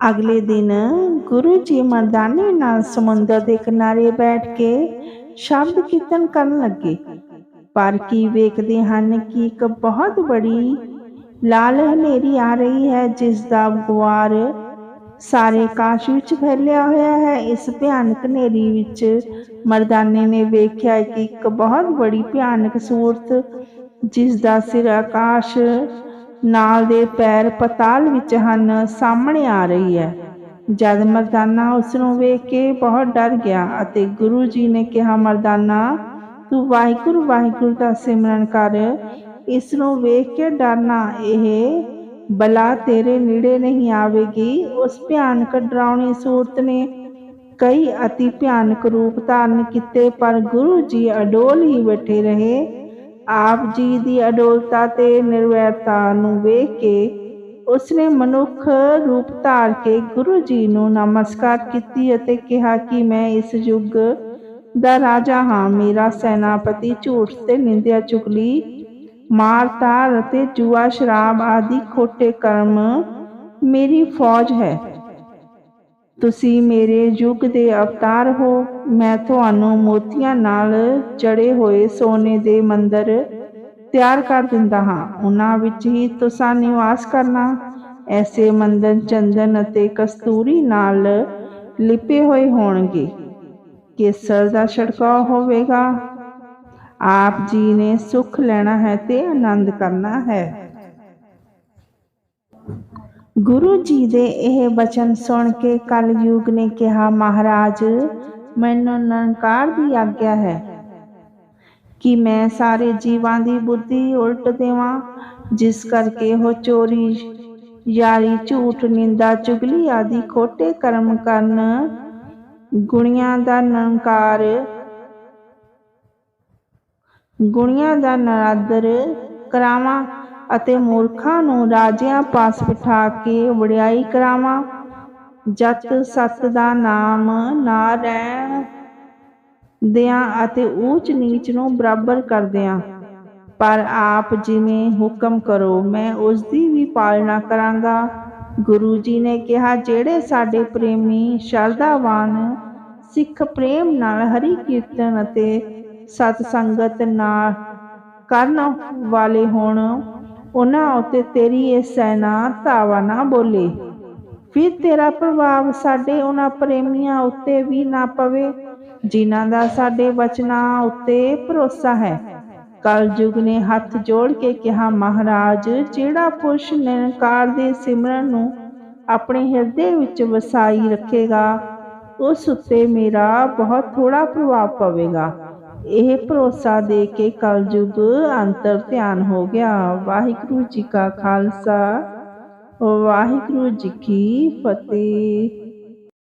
ਅਗਲੇ ਦਿਨ ਗੁਰੂ ਜੀ ਮਰਦਾਨੇ ਨਾਲ ਸਮੁੰਦਰ ਦੇ ਕਿਨਾਰੇ ਬੈਠ ਕੇ ਸ਼ਬਦ ਕੀਰਤਨ ਕਰਨ ਲੱਗੇ। ਪਰ ਕੀ ਵੇਖਦੇ ਹਨ ਕਿ ਇੱਕ ਬਹੁਤ ਬੜੀ ਲਾਲ ਹਨੇਰੀ ਆ ਰਹੀ ਹੈ, ਜਿਸ ਦਾ ਗੁਆਰ ਸਾਰੇ ਆਕਾਸ਼ ਵਿੱਚ ਫੈਲਿਆ ਹੋਇਆ ਹੈ। ਇਸ ਭਿਆਨਕ ਹਨੇਰੀ ਵਿੱਚ ਮਰਦਾਨੇ ਨੇ ਵੇਖਿਆ ਕਿ ਇੱਕ ਬਹੁਤ ਬੜੀ ਭਿਆਨਕ ਸੂਰਤ, ਜਿਸ ਦਾ ਸਿਰ ਆਕਾਸ਼ ਨਾਲ ਦੇ ਪੈਰ ਪਤਾਲ ਵਿੱਚ ਹਨ, ਸਾਹਮਣੇ ਆ ਰਹੀ ਹੈ। ਜਦ ਮਰਦਾਨਾ ਉਸ ਨੂੰ ਵੇਖ ਕੇ ਬਹੁਤ ਡਰ ਗਿਆ ਅਤੇ ਗੁਰੂ ਜੀ ਨੇ ਕਿਹਾ, ਮਰਦਾਨਾ, ਤੂੰ ਵਾਹਿਗੁਰੂ ਵਾਹਿਗੁਰੂ ਦਾ ਸਿਮਰਨ ਕਰ। ਇਸ ਨੂੰ ਵੇਖ ਕੇ ਡਰਨਾ ਇਹ ਬਲਾ ਤੇਰੇ ਨੇੜੇ ਨਹੀਂ ਆਵੇਗੀ। ਉਸ ਭਿਆਨਕ ਡਰਾਉਣੀ ਸੂਰਤ ਨੇ ਕਈ ਅਤੀ ਭਿਆਨਕ ਰੂਪ ਧਾਰਨ ਕੀਤੇ, ਪਰ ਗੁਰੂ ਜੀ ਅਡੋਲ ਹੀ ਬੈਠੇ ਰਹੇ। ਆਪ ਜੀ ਦੀ ਅਡੋਲਤਾ ਤੇ ਨਿਰਵੈਰਤਾ ਨੂੰ ਵੇਖ ਕੇ ਉਸਨੇ ਮਨੁੱਖ ਰੂਪ ਧਾਰ ਕੇ ਗੁਰੂ ਜੀ ਨੂੰ ਨਮਸਕਾਰ ਕੀਤੀ ਅਤੇ ਕਿਹਾ ਕਿ ਮੈਂ ਇਸ ਯੁੱਗ ਦਾ ਰਾਜਾ ਹਾਂ। ਮੇਰਾ ਸੈਨਾਪਤੀ ਝੂਠ ਤੇ ਨਿੰਦਿਆ, ਚੁਗਲੀ, ਮਾਰ ਤਾਰ ਅਤੇ ਜੂਆ, ਸ਼ਰਾਬ ਆਦਿ ਖੋਟੇ ਕਰਮ ਮੇਰੀ ਫੌਜ ਹੈ। ਤੁਸੀਂ ਮੇਰੇ ਯੁੱਗ ਦੇ ਅਵਤਾਰ ਹੋ, ਮੈਂ ਤੁਹਾਨੂੰ ਮੋਤੀਆਂ ਨਾਲ ਜੜੇ ਹੋਏ ਸੋਨੇ ਦੇ ਮੰਦਰ ਤਿਆਰ ਕਰ ਦਿੰਦਾ ਹਾਂ। ਉਹਨਾਂ ਵਿੱਚ ਹੀ ਤੁਸੀਂ ਨਿਵਾਸ ਕਰਨਾ। ਐਸੇ ਮੰਦਰ, ਚੰਦਨ ਅਤੇ ਕਸਤੂਰੀ ਨਾਲ ਲਿਪੇ ਹੋਏ ਹੋਣਗੇ। ਕੇਸਰ ਦਾ ਛੜਕਾਅ ਹੋਵੇਗਾ। ਆਪ ਜੀ ਨੇ ਸੁਖ ਲੈਣਾ ਹੈ ਤੇ ਆਨੰਦ ਕਰਨਾ ਹੈ। ਗੁਰੂ ਜੀ ਦੇ ਇਹ ਬਚਨ ਸੁਣ ਕੇ ਕਲਯੁਗ ਨੇ ਕਿਹਾ, ਮਹਾਰਾਜ, ਮੈਨੂੰ ਨਿਰੰਕਾਰ ਦੀ ਆਗਿਆ ਹੈ ਕਿ ਮੈਂ ਸਾਰੇ ਜੀਵਾਂ ਦੀ ਬੁੱਧੀ ਉਲਟ ਦੇਵਾਂ, ਜਿਸ ਕਰਕੇ ਉਹ ਚੋਰੀ, ਯਾਰੀ, ਝੂਠ, ਨਿੰਦਾ, ਚੁਗਲੀ ਆਦਿ ਖੋਟੇ ਕਰਮ ਕਰਨ। ਗੁਣੀਆਂ ਦਾ ਨਿਰੰਕਾਰ ਗੁਣੀਆਂ ਦਾ ਨਰਾਦਰ ਕਰਾਵਾਂ ਅਤੇ ਮੂਰਖਾਂ ਨੂੰ ਰਾਜਿਆਂ ਪਾਸ ਬਿਠਾ ਕੇ ਵਡਿਆਈ ਕਰਾਵਾਂ। ਜਤ ਸਤ ਦਾ ਨਾਮ ਨਾ ਰਹਿਣ ਦਿਆਂ ਅਤੇ ਊਚ ਨੀਚ ਨੂੰ ਬਰਾਬਰ ਕਰਦਿਆਂ। ਪਰ ਆਪ ਜਿਵੇਂ ਹੁਕਮ ਕਰੋ, ਮੈਂ ਉਸ ਦੀ ਵੀ ਪਾਲਣਾ ਕਰਾਂਗਾ। ਗੁਰੂ ਜੀ ਨੇ ਕਿਹਾ, ਜਿਹੜੇ ਸਾਡੇ ਪ੍ਰੇਮੀ ਸ਼ਰਧਾਵਾਨ ਸਿੱਖ ਪ੍ਰੇਮ ਨਾਲ ਹਰੀ ਕੀਰਤਨ ਅਤੇ ਸਤ ਸੰਗਤ ਨਾਲ ਕਰਨ ਵਾਲੇ ਹੋਣ ਉਹਨਾਂ ਉਤੇ ਤੇਰੀ ਇਹ ਸੈਨਾ ਧਾਵਾ ਨਾ ਬੋਲੇ। ਫਿਰ ਤੇਰਾ ਪ੍ਰਭਾਵ ਸਾਡੇ ਉਹਨਾਂ ਪ੍ਰੇਮੀਆਂ ਉੱਤੇ ਵੀ ਨਾ ਪਵੇ, ਜਿਨ੍ਹਾਂ ਦਾ ਸਾਡੇ ਬਚਨਾਂ ਉੱਤੇ ਭਰੋਸਾ ਹੈ। ਕਲਯੁਗ ਨੇ ਹੱਥ ਜੋੜ ਕੇ ਕਿਹਾ, ਮਹਾਰਾਜ, ਜਿਹੜਾ ਪੁਰਸ਼ ਨਿਰੰਕਾਰ ਦੇ ਸਿਮਰਨ ਨੂੰ ਆਪਣੇ ਹਿਰਦੇ ਵਿੱਚ ਵਸਾਈ ਰੱਖੇਗਾ, ਉਸ ਉੱਤੇ ਮੇਰਾ ਬਹੁਤ ਥੋੜਾ ਪ੍ਰਭਾਵ ਪਵੇਗਾ। ਇਹ ਭਰੋਸਾ ਦੇ ਕੇ ਕਲਯੁਗ ਅੰਤਰ ਧਿਆਨ ਹੋ ਗਿਆ। ਵਾਹਿਗੁਰੂ ਜੀ ਕਾ ਖਾਲਸਾ। ਵਾਹਿਗੁਰੂ ਜੀ ਕੀ ਫਤਿਹ।